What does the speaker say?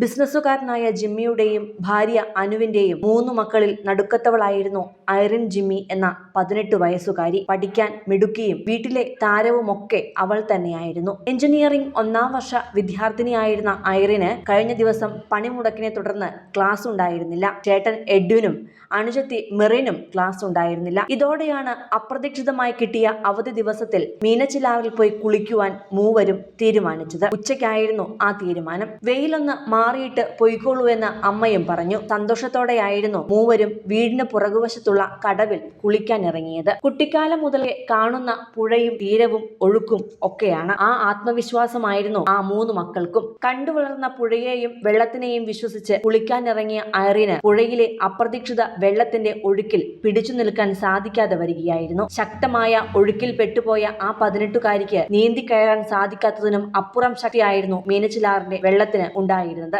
ബിസിനസ്സുകാരനായ ജിമ്മിയുടെയും ഭാര്യ അനുവിന്റെയും മൂന്നു മക്കളിൽ നടുക്കത്തവളായിരുന്നു ഐറിൻ ജിമ്മി എന്ന പതിനെട്ട് വയസ്സുകാരി. പഠിക്കാൻ മിടുക്കിയും വീട്ടിലെ താരവുമൊക്കെ അവൾ തന്നെയായിരുന്നു. എഞ്ചിനീയറിംഗ് ഒന്നാം വർഷ വിദ്യാർത്ഥിനിയായിരുന്ന ഐറിന് കഴിഞ്ഞ ദിവസം പണിമുടക്കിനെ തുടർന്ന് ക്ലാസ് ഉണ്ടായിരുന്നില്ല. ചേട്ടൻ എഡ്വിനും അനുജത്തി മെറിനും ക്ലാസ് ഉണ്ടായിരുന്നില്ല. ഇതോടെയാണ് അപ്രതീക്ഷിതമായി കിട്ടിയ അവധി ദിവസത്തിൽ മീനച്ചിലാറിൽ പോയി കുളിക്കുവാൻ മൂവരും തീരുമാനിച്ചത്. ഉച്ചയ്ക്കായിരുന്നു ആ തീരുമാനം. വെയിലൊന്ന് മാറിയിട്ട് പൊയ്ക്കോളൂ എന്ന് അമ്മയും പറഞ്ഞു. സന്തോഷത്തോടെയായിരുന്നു മൂവരും വീടിന് പുറകുവശത്തുള്ള കടവിൽ കുളിക്കാൻ ഇറങ്ങിയത് കുട്ടിക്കാലം മുതലേ കാണുന്ന പുഴയും തീരവും ഒഴുക്കും ഒക്കെയാണ് ആ ആത്മവിശ്വാസമായിരുന്നു ആ മൂന്ന് മക്കൾക്കും. കണ്ടുവളർന്ന പുഴയെയും വെള്ളത്തിനെയും വിശ്വസിച്ച് കുളിക്കാനിറങ്ങിയ ഐറിന് പുഴയിലെ അപ്രതീക്ഷിത വെള്ളത്തിന്റെ ഒഴുക്കിൽ പിടിച്ചു നിൽക്കാൻ സാധിക്കാതെ വരികയായിരുന്നു. ശക്തമായ ഒഴുക്കിൽ പെട്ടുപോയ ആ പതിനെട്ടുകാരിക്ക് നീന്തി കയറാൻ സാധിക്കാത്തതിനും അപ്പുറം ശക്തിയായിരുന്നു മീനച്ചിലാറിന്റെ വെള്ളത്തിന് ഉണ്ടായിരുന്നത്.